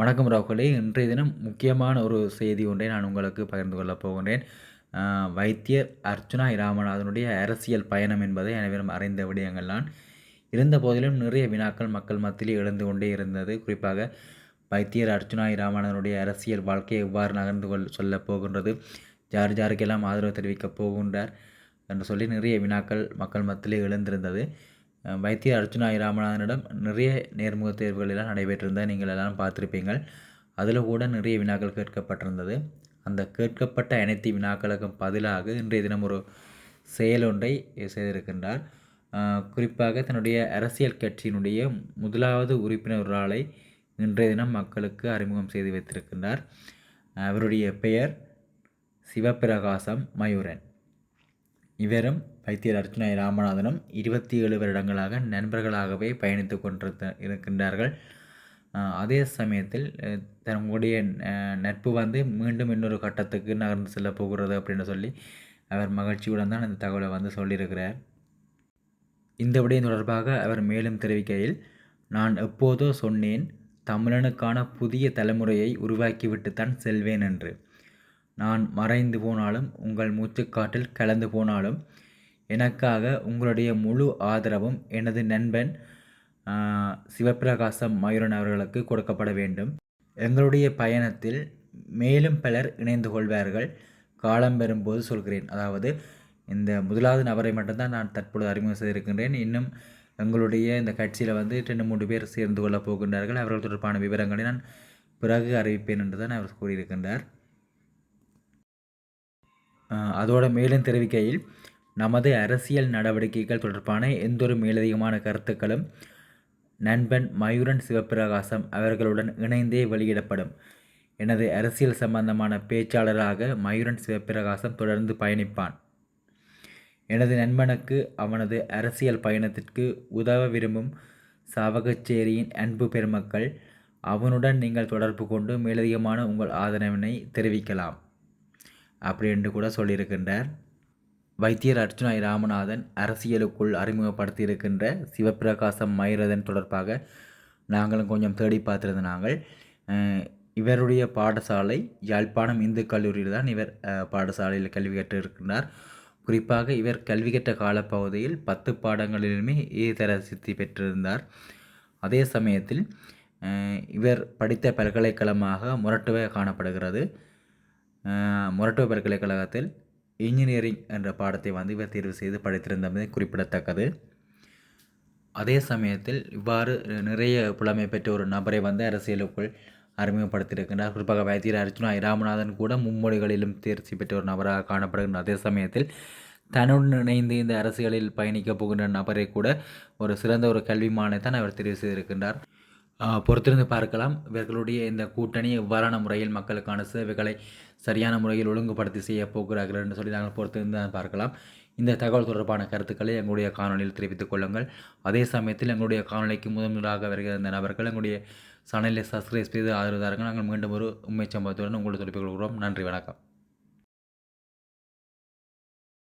வணக்கம் ராகுலே. இன்றைய தினம் முக்கியமான ஒரு செய்தி ஒன்றை நான் உங்களுக்கு பகிர்ந்து கொள்ளப் போகின்றேன். வைத்தியர் அர்ச்சுனா இராமநாதனுடைய அரசியல் பயணம் என்பதை அனைவரும் அறிந்த விடயங்கள்தான். இருந்த போதிலும் நிறைய வினாக்கள் மக்கள் மத்தியில் எழுந்து கொண்டே இருந்தது. குறிப்பாக வைத்தியர் அர்ச்சுனா இராமநாதனுடைய அரசியல் வாழ்க்கையை எவ்வாறு நகர்ந்து கொள் சொல்லப் போகின்றது. ஜார் ஜாருக்கெல்லாம் ஆதரவு தெரிவிக்கப் போகின்றார் என்று சொல்லி நிறைய வினாக்கள் மக்கள் மத்தியிலே எழுந்திருந்தது. வைத்திய அர்ஜுனா ராமநாதனிடம் நிறைய நேர்முக தேர்வுகள் எல்லாம் நடைபெற்றிருந்தால் நீங்கள் எல்லாம் பார்த்துருப்பீங்கள். அதில் கூட நிறைய வினாக்கள் கேட்கப்பட்டிருந்தது. அந்த கேட்கப்பட்ட அனைத்து வினாக்களுக்கும் பதிலாக இன்றைய தினம் ஒரு செயல் ஒன்றை செய்திருக்கின்றார். குறிப்பாக தன்னுடைய அரசியல் கட்சியினுடைய முதலாவது உறுப்பினர்களாலை இன்றைய தினம் மக்களுக்கு அறிமுகம் செய்து வைத்திருக்கின்றார். அவருடைய பெயர் சிவபிரகாசம் மயூரன். இவரும் வைத்தியர் அர்ஜுனாய் ராமநாதனும் இருபத்தி ஏழு வருடங்களாக நண்பர்களாகவே பயணித்து கொண்டிருந்த இருக்கின்றார்கள். அதே சமயத்தில் தன்னுடைய நட்பு வந்து மீண்டும் இன்னொரு கட்டத்துக்கு நகர்ந்து செல்ல போகிறது அப்படின்னு சொல்லி அவர் மகிழ்ச்சியுடன் தான் இந்த தகவலை வந்து சொல்லியிருக்கிறார். இந்த விடயம் தொடர்பாக அவர் மேலும் தெரிவிக்கையில் நான் எப்போதோ சொன்னேன் தமிழனுக்கான புதிய தலைமுறையை உருவாக்கிவிட்டு தான் செல்வேன் என்று. நான் மறைந்து போனாலும் உங்கள் மூச்சுக்காட்டில் கலந்து போனாலும் எனக்காக உங்களுடைய முழு ஆதரவும் எனது நண்பன் சிவபிரகாசம் மயூரன் அவர்களுக்கு கொடுக்கப்பட வேண்டும். எங்களுடைய பயணத்தில் மேலும் பலர் இணைந்து கொள்வார்கள். காலம் பெறும்போது சொல்கிறேன். அதாவது இந்த முதலாவது நபரை மட்டும்தான் நான் தற்பொழுது அறிமுகம் செய்திருக்கின்றேன். இன்னும் எங்களுடைய இந்த கட்சியில் வந்து ரெண்டு மூன்று பேர் சேர்ந்து கொள்ளப் போகின்றார்கள். அவர்கள் தொடர்பான விவரங்களை நான் பிறகு அறிவிப்பேன் என்று தான் அவர் கூறியிருக்கின்றார். அதோடு மேலும் தெரிவிக்கையில் நமது அரசியல் நடவடிக்கைகள் தொடர்பான எந்தொரு மேலதிகமான கருத்துக்களும் நண்பன் மயூரன் சிவபிரகாசம் அவர்களுடன் இணைந்தே வெளியிடப்படும். எனது அரசியல் சம்பந்தமான பேச்சாளராக மயூரன் சிவபிரகாசம் தொடர்ந்து பயணிப்பான். எனது நண்பனுக்கு அவனது அரசியல் பயணத்திற்கு உதவ விரும்பும் சாவகச்சேரியின் அன்பு பெருமக்கள் அவனுடன் நீங்கள் தொடர்பு கொண்டு மேலதிகமான உங்கள் ஆதரவினை தெரிவிக்கலாம். அப்படி என்று கூட சொல்லியிருக்கின்றார். வைத்தியர் அர்ஜுனாய் ராமநாதன் அரசியலுக்குள் அறிமுகப்படுத்தியிருக்கின்ற சிவபிரகாசம் மைரதன் தொடர்பாக நாங்களும் கொஞ்சம் தேடி பார்த்துருந்த நாங்கள். இவருடைய பாடசாலை யாழ்ப்பாணம் இந்து கல்லூரியில் தான் இவர் பாடசாலையில் கல்வி கற்று இருக்கின்றார் குறிப்பாக இவர் கல்வி கற்ற காலப்பகுதியில் பத்து பாடங்களிலுமே ஈதர சித்தி பெற்றிருந்தார். அதே சமயத்தில் இவர் படித்த பல்கலைக்கழகமாக முரட்டுவை காணப்படுகிறது. மொரட்டோ பல்கலைக்கழகத்தில் இன்ஜினியரிங் என்ற பாடத்தை வந்து இவர் தேர்வு செய்து படித்திருந்தமை குறிப்பிடத்தக்கது. அதே சமயத்தில் இவ்வாறு நிறைய புலமை பெற்ற ஒரு நபரை வந்து அரசியலுக்குள் அறிமுகப்படுத்தியிருக்கின்றார். குறிப்பாக வைத்தியர் அர்ஜுனா ராமநாதன் கூட மும்மொழிகளிலும் தேர்ச்சி பெற்ற ஒரு நபராக காணப்படுகின்ற அதே சமயத்தில் தன்னுடன் இணைந்து இந்த அரசியலில் பயணிக்கப் போகின்ற நபரை கூட ஒரு சிறந்த ஒரு கல்விமானை தான் அவர் தெரிவு செய்திருக்கின்றார். பொறுத்திருந்து பார்க்கலாம். இவர்களுடைய இந்த கூட்டணி எவ்வாறான முறையில் மக்களுக்கான சேவைகளை சரியான முறையில் ஒழுங்குபடுத்தி செய்ய போகிறார்கள் என்று சொல்லி நாங்கள் பொறுத்திருந்து பார்க்கலாம். இந்த தகவல் தொடர்பான கருத்துக்களை எங்களுடைய காணொலியில் தெரிவித்துக் கொள்ளுங்கள். அதே சமயத்தில் எங்களுடைய காணொலிக்கு முதன்முதலாக வருகிற இந்த நபர்கள் எங்களுடைய சேனலை சப்ஸ்கிரைப் செய்து ஆதரவு தாருங்கள் நாங்கள் மீண்டும் ஒரு உண்மை சம்பவத்துடன் உங்களை தொடர்பு கொள்கிறோம். நன்றி வணக்கம்.